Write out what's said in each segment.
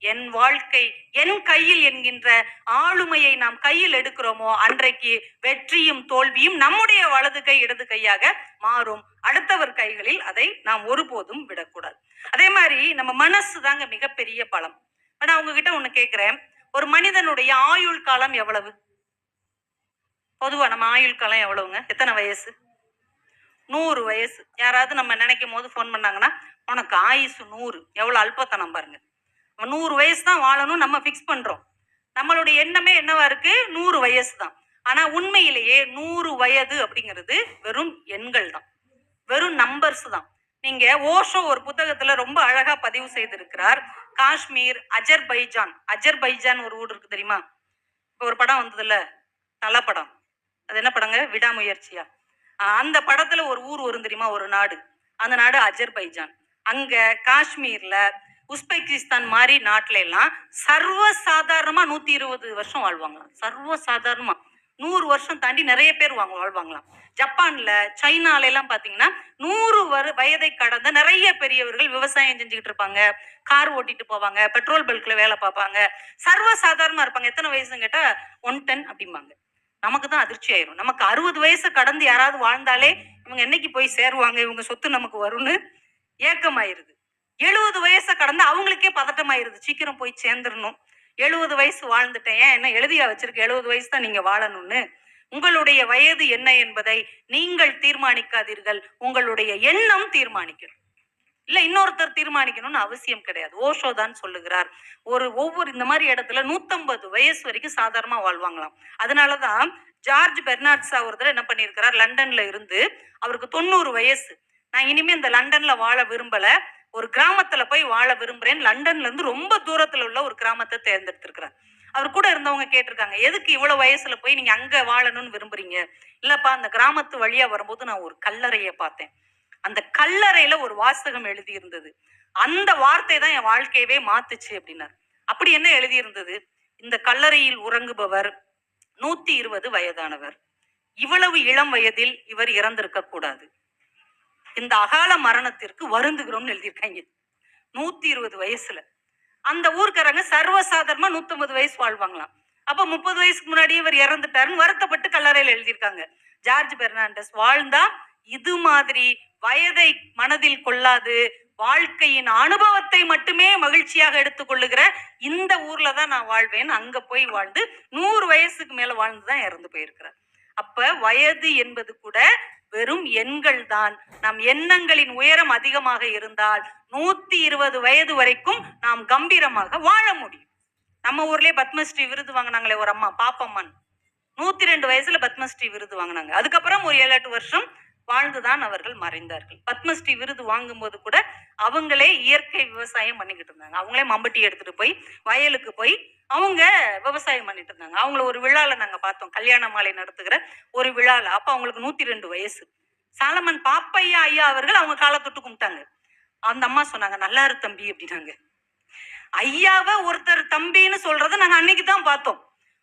என் வாழ்க்கை என் கையில் என்கின்ற ஆளுமையை நாம் கையில் எடுக்கிறோமோ அன்றைக்கு வெற்றியும் தோல்வியும் நம்முடைய வலது கை இடது கையாக மாறும். அடுத்தவர் கைகளில் அதை நாம் ஒருபோதும் விடக்கூடாது. அதே மாதிரி நம்ம மனசு தாங்க மிகப்பெரிய பலம். நான் உங்ககிட்ட ஒண்ணு கேட்கிறேன் ஒரு மனிதனுடைய ஆயுள் காலம் எவ்வளவு? பொதுவா நம்ம ஆயுள் காலம் எவ்வளவுங்க? எத்தனை வயசு? நூறு வயசு. யாராவது நம்ம நினைக்கும் போது ஃபோன் பண்ணாங்கன்னா உனக்கு ஆயுசு நூறு. எவ்வளோ அல்பத்தனம் பாருங்க. நூறு வயசு தான் வாழணும் நம்ம ஃபிக்ஸ் பண்ணுறோம் நம்மளுடைய எண்ணமே என்னவா இருக்கு? நூறு வயசு தான். ஆனா உண்மையிலேயே நூறு வயது அப்படிங்கிறது வெறும் எண்கள் தான். வெறும் நம்பர்ஸ் தான். நீங்க ஓஷோ ஒரு புத்தகத்துல ரொம்ப அழகா பதிவு செய்திருக்கிறார். காஷ்மீர் அஜர்பைஜான். அஜர்பைஜான் ஒரு ஊர் இருக்கு தெரியுமா? இப்போ ஒரு படம் வந்ததுல தலை படம். அது என்ன படங்க? விடாமுயற்சியா? அந்த படத்துல ஒரு ஊர் வரும் தெரியுமா? ஒரு நாடு. அந்த நாடு அஜர்பைஜான். அங்க காஷ்மீர்ல உஸ்பெகிஸ்தான் மாதிரி நாட்டில எல்லாம் சர்வ சாதாரணமா நூத்தி இருபது வருஷம் வாழ்வாங்களாம். சர்வ சாதாரணமா நூறு வருஷம் தாண்டி நிறைய பேர் வாங்க வாழ்வாங்களாம். ஜப்பான்ல சைனால எல்லாம் பாத்தீங்கன்னா நூறு வரு வயதை கடந்த நிறைய பெரியவர்கள் விவசாயம் செஞ்சுக்கிட்டு இருப்பாங்க. கார் ஓட்டிட்டு போவாங்க பெட்ரோல் பல்க்ல வேலை பார்ப்பாங்க. சர்வ சாதாரணமா இருப்பாங்க. எத்தனை வயசுன்னு கேட்டா ஒன் டென் அப்படிம்பாங்க. நமக்கு தான் அதிர்ச்சி ஆயிரும். நமக்கு அறுபது வயசு கடந்து யாராவது வாழ்ந்தாலே இவங்க என்னைக்கு போய் சேருவாங்க? இவங்க சொத்து நமக்கு வரும்னு ஏக்கமாயிருது. எழுபது வயசை கடந்து அவங்களுக்கே பதட்டமாயிருது. சீக்கிரம் போய் சேர்ந்துடணும். எழுபது வயசு வாழ்ந்துட்டேன். ஏன் என்ன எழுதியா வச்சிருக்க? எழுபது வயசு தான் நீங்க வாழணும்னு. உங்களுடைய வயது என்ன என்பதை நீங்கள் தீர்மானிக்காதீர்கள். உங்களுடைய எண்ணம் தீர்மானிக்கணும். இல்ல இன்னொருத்தர் தீர்மானிக்கணும்னு அவசியம் கிடையாது. ஓஷோ தான் சொல்லுகிறார். ஒரு ஒவ்வொரு இந்த மாதிரி இடத்துல நூத்தம்பது வயசு வரைக்கும் சாதாரணமா வாழ்வாங்களாம். அதனாலதான் ஜார்ஜ் பெர்னாட்ஸா ஒருத்தர் என்ன பண்ணியிருக்கிறார்? லண்டன்ல இருந்து அவருக்கு தொண்ணூறு வயசு. நான் இனிமே இந்த லண்டன்ல வாழ விரும்பல. ஒரு கிராமத்துல போய் வாழ விரும்புறேன் லண்டன்ல இருந்து ரொம்ப தூரத்துல உள்ள ஒரு கிராமத்தை தேர்ந்தெடுத்திருக்கிறார். அவர் கூட இருந்தவங்க கேட்டிருக்காங்க எதுக்கு இவ்வளவு வயசுல போய் நீங்க அங்க வாழணும்னு விரும்புறீங்க? இல்லப்பா அந்த கிராமத்து வழியா வரும்போது நான் ஒரு கல்லறையை பார்த்தேன். அந்த கல்லறையில ஒரு வாசகம் எழுதி இருந்தது அந்த வார்த்தை தான் என் வாழ்க்கையவே மாத்துச்சு அப்படின்னார். அப்படி என்ன எழுதி இருந்தது இந்த கல்லறையில் உறங்குபவர் நூத்தி இருபது வயதானவர். இவ்வளவு இளம் வயதில் இவர் இறந்திருக்க கூடாது இந்த அகால மரணத்திற்கு வருந்துகிறோம்னு எழுதியிருக்காங்க. நூத்தி இருபது வயசுல. அந்த ஊர்க்காரங்க சர்வசாதாரணமா நூத்தம்பது வயசு வாழ்வாங்களாம். அப்ப முப்பது வயசுக்கு முன்னாடி இவர் இறந்துட்டாருன்னு வருத்தப்பட்டு கல்லறையில எழுதியிருக்காங்க. ஜார்ஜ் பெர்னாண்டஸ் வாழ்ந்தா இது மாதிரி வயதை மனதில் கொள்ளாது வாழ்க்கையின் அனுபவத்தை மட்டுமே மகிழ்ச்சியாக எடுத்துக்கொள்ளுகிற இந்த ஊர்ல தான் நான் வாழ்வேன். அங்க போய் வாழ்ந்து நூறு வயசுக்கு மேல வாழ்ந்து தான் இறந்து போயிருக்கிறார் அப்ப வயது என்பது கூட வெறும் எண்கள் தான். நம் எண்ணங்களின் உயரம் அதிகமாக இருந்தால் நூத்தி இருபது வயது வரைக்கும் நாம் கம்பீரமாக வாழ முடியும். நம்ம ஊர்லயே பத்மஸ்ரீ விருது வாங்கினாங்களே ஒரு அம்மா பாப்பம்மன் நூத்தி ரெண்டு வயசுல பத்மஸ்ரீ விருது வாங்கினாங்க. அதுக்கப்புறம் ஒரு ஏழு எட்டு வருஷம் வாழ்ந்துதான் அவர்கள் மறைந்தார்கள். பத்மஸ்ரீ விருது வாங்கும்போது கூட அவங்களே இயற்கை விவசாயம் பண்ணிக்கிட்டு இருந்தாங்க. அவங்களே மம்பட்டி எடுத்துட்டு போய் வயலுக்கு போய் அவங்க விவசாயம் பண்ணிட்டு இருந்தாங்க. அவங்கள ஒரு விழால நாங்க பார்த்தோம். கல்யாண மாலை நடத்துகிற ஒரு விழால. அப்ப அவங்களுக்கு நூத்தி ரெண்டு வயசு. சாலமன் பாப்பையா ஐயா அவர்கள் அவங்க காலை தொட்டு கும்பிட்டாங்க. அந்த அம்மா சொன்னாங்க நல்லா இரு தம்பி அப்படின்னாங்க. ஐயாவை ஒருத்தர் தம்பின்னு சொல்றத நாங்க அன்னைக்கு தான் பார்த்தோம்.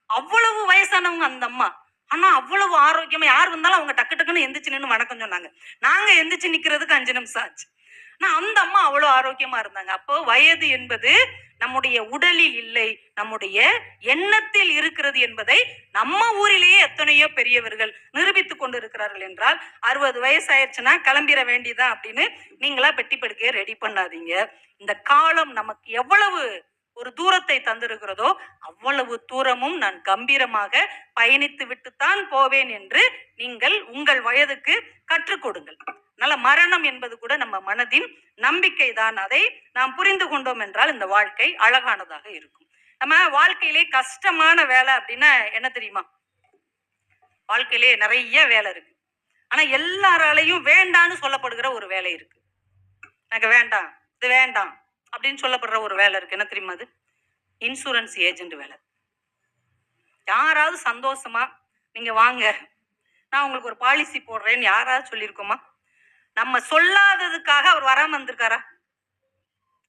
அவ்வளவு வயசானவங்க அந்த அம்மா. ஆனா அவ்வளவு ஆரோக்கியமா யார் வந்தாலும் அவங்க டக்கு டக்குன்னு எந்திரிச்சு நின்னு வணக்கம் சொன்னாங்க. நாங்க எந்திரிச்சு நிக்கிறதுக்கு அஞ்சு நிமிஷம் ஆச்சு. ஆனா அந்த அம்மா அவ்வளவு ஆரோக்கியமா இருந்தாங்க. அப்போ வயது என்பது நம்முடைய உடலில் இல்லை நம்முடைய எண்ணத்தில் இருக்கிறது என்பதை நம்ம ஊரிலேயே எத்தனையோ பெரியவர்கள் நிரூபித்துக் கொண்டிருக்கிறார்கள் என்றால் அறுபது வயசு ஆயிடுச்சுன்னா கிளம்பிட வேண்டியதான் அப்படின்னு நீங்களா பெட்டி படுக்கையை ரெடி பண்ணாதீங்க. இந்த காலம் நமக்கு எவ்வளவு ஒரு தூரத்தை தந்திருக்கிறதோ அவ்வளவு தூரமும் நான் கம்பீரமாக பயணித்து விட்டுத்தான் போவேன் என்று நீங்கள் உங்கள் வயதுக்கு கற்றுக் கொடுங்கள். நல்ல மரணம் என்பது கூட நம்ம மனதின் நம்பிக்கை தான் அதை நாம் புரிந்து கொண்டோம் என்றால் இந்த வாழ்க்கை அழகானதாக இருக்கும். நம்ம வாழ்க்கையிலே கஷ்டமான வேலை அப்படின்னா என்ன தெரியுமா? வாழ்க்கையிலே நிறைய வேலை இருக்கு. ஆனா எல்லாராலையும் வேண்டான்னு சொல்லப்படுகிற ஒரு வேலை இருக்கு. எனக்கு வேண்டாம் இது வேண்டாம். அப்படின்னு சொல்லப்படுற ஒரு வேலை இருக்கு. என்ன தெரியுமா அது? இன்சூரன்ஸ் ஏஜென்ட் வேலை. யாராவது சந்தோஷமா நீங்க வாங்க நான் உங்களுக்கு ஒரு பாலிசி போடுறேன்னு யாராவது சொல்லியிருக்கோமா? நம்ம சொல்லாததுக்காக அவர் வராம வந்திருக்காரா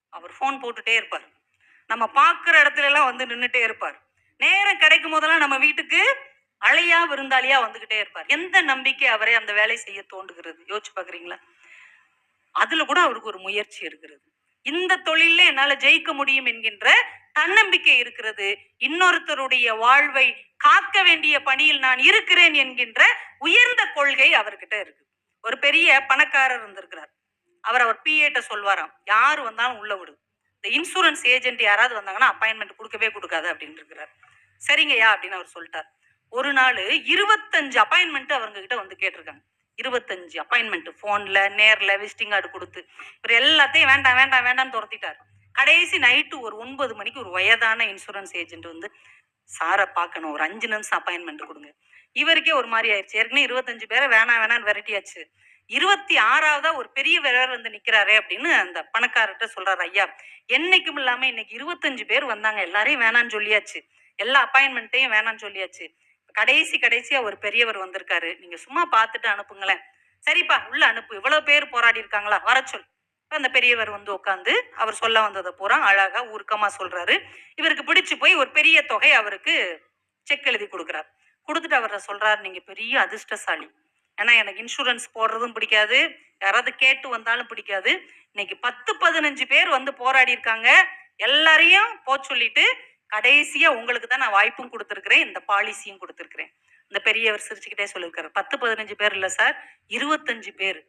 அவர் ஃபோன் போட்டுட்டே இருப்பார். நம்ம பார்க்குற இடத்துல எல்லாம் வந்து நின்றுட்டே இருப்பார். நேரம் கிடைக்கும் போதெல்லாம் நம்ம வீட்டுக்கு அழையா விருந்தாளியா வந்துகிட்டே இருப்பார். எந்த நம்பிக்கை அவரை அந்த வேலை செய்ய தோண்டுகிறது? யோசிச்சு பாக்குறீங்களா அதுல கூட அவருக்கு ஒரு முயற்சி இருக்கிறது. இந்த தொழில என்னால ஜெயிக்க முடியும் என்கின்ற தன்னம்பிக்கை இருக்கிறது. இன்னொருத்தருடைய வாழ்வை காக்க வேண்டிய பணியில் நான் இருக்கிறேன் என்கின்ற உயர்ந்த கொள்கை அவர்கிட்ட இருக்கு. ஒரு பெரிய பணக்காரர் இருந்திருக்கிறார். அவர் அவர் பிஏட்ட சொல்வாராம் யார் வந்தாலும் உள்ள விடு. இந்த இன்சூரன்ஸ் ஏஜென்ட் யாராவது வந்தாங்கன்னா அப்பாயின்மெண்ட் கொடுக்கவே கொடுக்காது அப்படின்னு இருக்கிறார். சரிங்கய்யா அப்படின்னு அவர் சொல்லிட்டார். ஒரு நாள் இருபத்தஞ்சு அப்பாயின்மெண்ட் அவங்க கிட்ட வந்து கேட்டிருக்காங்க. இருபத்தஞ்சு அப்பாயின்மெண்ட் ஃபோனில் நேரில் விசிட்டிங் கார்டு கொடுத்து இவர் எல்லாத்தையும் வேண்டாம் வேண்டாம் வேண்டாம்னு துரத்திட்டார். கடைசி நைட்டு ஒரு ஒன்பது மணிக்கு ஒரு வயதான இன்சூரன்ஸ் ஏஜென்ட் வந்து சாரை பார்க்கணும் ஒரு அஞ்சு நிமிஷம் அப்பாயின்மெண்ட் கொடுங்க. இவருக்கே ஒரு மாதிரி ஆயிடுச்சு. ஏற்கனவே இருபத்தஞ்சு பேரை வேணாம் வேணாம்னு விரட்டியாச்சு. இருபத்தி ஆறாவதா ஒரு பெரிய வேறவர் வந்து நிக்கிறாரு அப்படின்னு அந்த பணக்காரர்கிட்ட சொல்றாரு ஐயா என்னைக்கும் இல்லாம இன்னைக்கு இருபத்தஞ்சு பேர் வந்தாங்க எல்லாரையும் வேணான்னு சொல்லியாச்சு. எல்லா அப்பாயின்மெண்ட்டையும் வேணாம்னு சொல்லியாச்சு. கடைசி கடைசியா ஒரு பெரியவர் வந்திருக்காரு. நீங்க சும்மா பார்த்துட்டு அனுப்புங்களேன். சரிப்பா உள்ள அனுப்பு. இவ்வளவு பேர் போராடி இருக்காங்களா? வர சொல். அந்த பெரியவர் வந்து உட்காந்து அவர் சொல்ல வந்ததை பூரா அழகா உருக்கமா சொல்றாரு. இவருக்கு பிடிச்சு போய் ஒரு பெரிய தொகை அவருக்கு செக் எழுதி கொடுக்குறாரு. கொடுத்துட்டு அவரை சொல்றாரு நீங்க பெரிய அதிர்ஷ்டசாலி. ஏன்னா எனக்கு இன்சூரன்ஸ் போடுறதும் பிடிக்காது. யாராவது கேட்டு வந்தாலும் பிடிக்காது. இன்னைக்கு பத்து பதினஞ்சு பேர் வந்து போராடி இருக்காங்க. எல்லாரையும் போ சொல்லிட்டு கடைசியா உங்களுக்கு தான் நான் வாய்ப்பும் கொடுத்துருக்கிறேன் இந்த பாலிசியும் கொடுத்துருக்கிறேன். இந்த பெரியவர் சிரிச்சுக்கிட்டே சொல்லியிருக்காரு. பத்து பதினஞ்சு பேர் இல்ல சார் இருபத்தஞ்சு பேர்.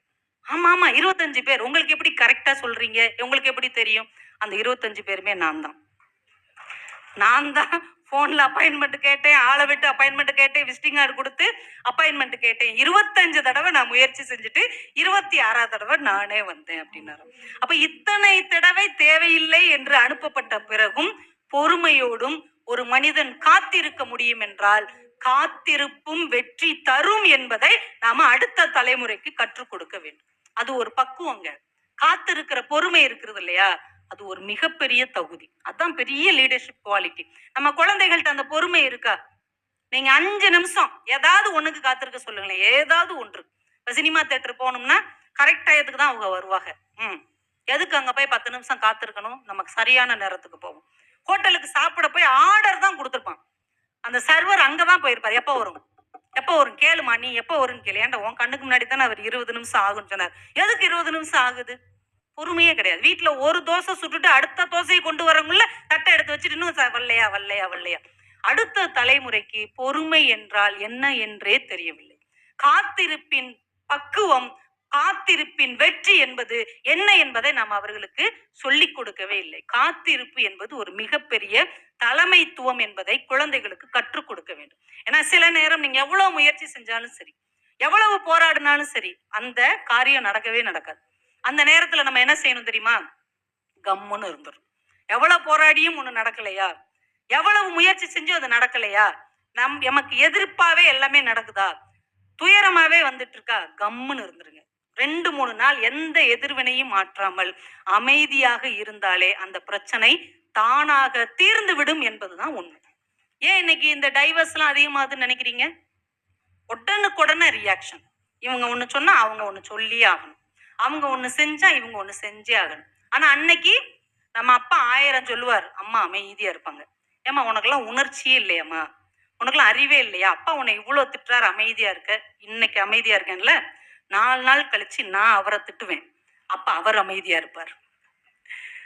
ஆமா ஆமா இருபத்தஞ்சு பேர். உங்களுக்கு எப்படி கரெக்டா சொல்றீங்க? உங்களுக்கு எப்படி தெரியும்? அந்த இருபத்தஞ்சு பேருமே நான் தான். நான் தான் ஃபோனில் அப்பாயின்மெண்ட் கேட்டேன் ஆளை விட்டு அப்பாயின்மெண்ட் கேட்டேன் விசிட்டிங் கார்டு கொடுத்து அப்பாயின்மெண்ட் கேட்டேன். இருபத்தஞ்சு தடவை நான் முயற்சி செஞ்சுட்டு இருபத்தி ஆறாவது தடவை நானே வந்தேன் அப்படின்னாரு. அப்ப இத்தனை தடவை தேவையில்லை என்று அனுப்பப்பட்ட பிறகும் பொறுமையோடும் ஒரு மனிதன் காத்திருக்க முடியும் என்றால் காத்திருப்பும் வெற்றி தரும் என்பதை நாம அடுத்த தலைமுறைக்கு கற்றுக் கொடுக்க வேண்டும். அது ஒரு பக்குவங்க. காத்திருக்கிற பொறுமை இருக்கிறது இல்லையா? அது ஒரு மிகப்பெரிய தகுதி. அதான் பெரிய லீடர்ஷிப் குவாலிட்டி நம்ம குழந்தைகள்ட்ட அந்த பொறுமை இருக்கா? நீங்க அஞ்சு நிமிஷம் ஏதாவது ஒண்ணுக்கு காத்திருக்க சொல்லுங்களேன். ஏதாவது ஒன்று. இப்ப சினிமா தேட்டர் போகணும்னா கரெக்ட் டயத்துக்கு தான் அவங்க வருவாங்க. ம். எதுக்கு அங்க போய் பத்து நிமிஷம் காத்திருக்கணும்? நமக்கு சரியான நேரத்துக்கு போகும். ஹோட்டலுக்கு சாப்பிட போய் ஆர்டர் தான் கொடுத்துருப்பான். அந்த சர்வர் அங்கதான் போயிருப்பார். எப்போ வரும்? எப்போ வரும்? கேளுமா நீ எப்போ வரும்னு கேளு. ஏன்டா உன் கண்ணுக்கு முன்னாடி தானே அவர் இருபது நிமிஷம் ஆகும்னு சொன்னார். எதுக்கு இருபது நிமிஷம் ஆகுது? பொறுமையே கிடையாது. வீட்டில் ஒரு தோசை சுட்டுட்டு அடுத்த தோசையை கொண்டு வரவங்கள தட்டை எடுத்து வச்சுட்டு இன்னும் ச- வல்லையா வல்லையா வல்லையா. அடுத்த தலைமுறைக்கு பொறுமை என்றால் என்ன என்றே தெரியவில்லை. காத்திருப்பின் பக்குவம் காத்திருப்பின் வெற்றி என்பது என்ன என்பதை நாம் அவர்களுக்கு சொல்லிக் கொடுக்கவே இல்லை. காத்திருப்பு என்பது ஒரு மிகப்பெரிய தலைமைத்துவம் என்பதை குழந்தைகளுக்கு கற்றுக் கொடுக்க வேண்டும். ஏன்னா சில நேரம் நீங்க எவ்வளவு முயற்சி செஞ்சாலும் சரி எவ்வளவு போராடினாலும் சரி அந்த காரியம் நடக்கவே நடக்காது. அந்த நேரத்துல நம்ம என்ன செய்யணும் தெரியுமா? கம்முன்னு இருந்துடும் எவ்வளவு போராடியும் ஒண்ணு நடக்கலையா? எவ்வளவு முயற்சி செஞ்சும் அது நடக்கலையா? நம் எமக்கு எதிர்ப்பாவே எல்லாமே நடக்குதா? துயரமாவே வந்துட்டு இருக்கா? கம்முன்னு இருந்துருங்க. ரெண்டு மூணு நாள் எந்த எதிர்வினையும் மாற்றாமல் அமைதியாக இருந்தாலே அந்த பிரச்சனை தானாக தீர்ந்து விடும் என்பதுதான் உண்மை. ஏன் இன்னைக்கு இந்த டைவர்ஸ் எல்லாம் அதிகமாகுதுன்னு நினைக்கிறீங்க? உடனுக்குடனே ரியாக்ஷன் இவங்க ஒண்ணு சொன்னா அவங்க ஒண்ணு சொல்லியே ஆகணும். அவங்க ஒண்ணு செஞ்சா இவங்க ஒண்ணு செஞ்சே ஆகணும். ஆனா அன்னைக்கு நம்ம அப்பா ஆயிரம் சொல்லுவார் அம்மா அமைதியா இருப்பாங்க. ஏம்மா உனக்கெல்லாம் உணர்ச்சியே இல்லையாம்மா. உனக்கெல்லாம் அறிவே இல்லையா? அப்பா உன்னை இவ்வளோ திட்டுறாரு அமைதியா இருக்க. இன்னைக்கு அமைதியா இருக்கேன்ல. நாலு நாள் கழிச்சு நான் அவரை திட்டுவேன். அப்ப அவர் அமைதியா இருப்பார்.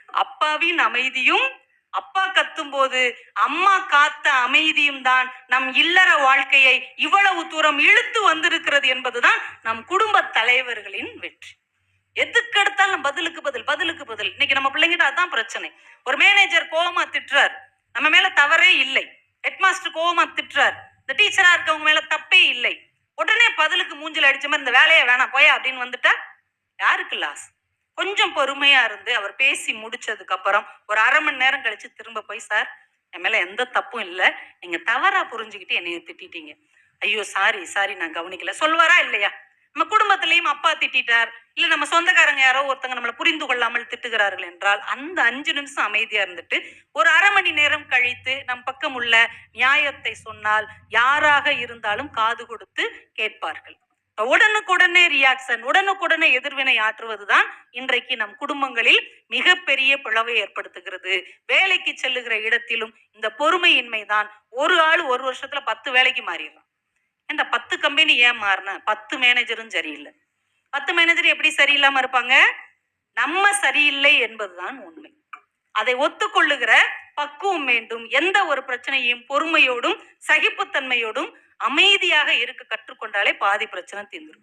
அப்பாவின் அமைதியும் அப்பா கத்தும்போது அம்மா காத்த அமைதியும் தான் நம் இல்லற வாழ்க்கையை இவ்வளவு தூரம் இழுத்து வந்திருக்கிறது என்பதுதான் நம் குடும்ப தலைவர்களின் வெற்றி. எதுக்கு எடுத்தாலும் பதிலுக்கு பதில் பதிலுக்கு பதில். இன்னைக்கு நம்ம பிள்ளைங்கிட்ட அதான் பிரச்சனை. ஒரு மேனேஜர் கோவமா திட்டுறார். நம்ம மேல தவறே இல்லை. ஹெட்மாஸ்டர் கோவமா திட்டுறார். இந்த டீச்சரா இருக்கவங்க மேல தப்பே இல்லை. உடனே பதிலுக்கு மூஞ்சில் அடிச்ச மாதிரி இந்த வேலையை வேணாம் போயா அப்படின்னு வந்துட்டா யாருக்கு லாஸ் கொஞ்சம் பொறுமையா இருந்து அவர் பேசி முடிச்சதுக்கு அப்புறம் ஒரு அரை மணி நேரம் கழிச்சு திரும்ப போய் சார் என் மேல எந்த தப்பும் இல்லை. நீங்க தவறா புரிஞ்சுக்கிட்டு என்னைய திட்டிட்டீங்க. ஐயோ சாரி சாரி நான் கவனிக்கல. சொல்வாரா இல்லையா? நம்ம குடும்பத்திலையும் அப்பா திட்டிட்டார். இல்ல நம்ம சொந்தக்காரங்க யாரோ ஒருத்தங்க நம்மளை புரிந்து கொள்ளாமல் திட்டுகிறார்கள் என்றால் அந்த அஞ்சு நிமிஷம் அமைதியா இருந்துட்டு ஒரு அரை மணி நேரம் கழித்து நம் பக்கம் உள்ள நியாயத்தை சொன்னால் யாராக இருந்தாலும் காது கொடுத்து கேட்பார்கள். உடனுக்குடனே ரியாக்ஷன் உடனுக்குடனே எதிர்வினை ஆற்றுவதுதான் இன்றைக்கு நம் குடும்பங்களில் மிகப்பெரிய பிளவை ஏற்படுத்துகிறது. வேலைக்கு செல்லுகிற இடத்திலும் இந்த பொறுமையின்மை தான் ஒரு ஆள் ஒரு வருஷத்துல பத்து வேலைக்கு மாறிடும் இந்த பத்து கம்பெனி ஏன் மாறின? பத்து மேனேஜரும் சரியில்லை. பத்து மேனேஜர் எப்படி சரியில்லாம இருப்பாங்க? நம்ம சரியில்லை என்பதுதான் உண்மை. அதை ஒத்துக்கொள்ளுகிற பக்குவம் வேண்டும். எந்த ஒரு பிரச்சனையும் பொறுமையோடும் சகிப்புத்தன்மையோடும் அமைதியாக இருக்க கற்றுக்கொண்டாலே பாதி பிரச்சனை தீர்ந்துரும்.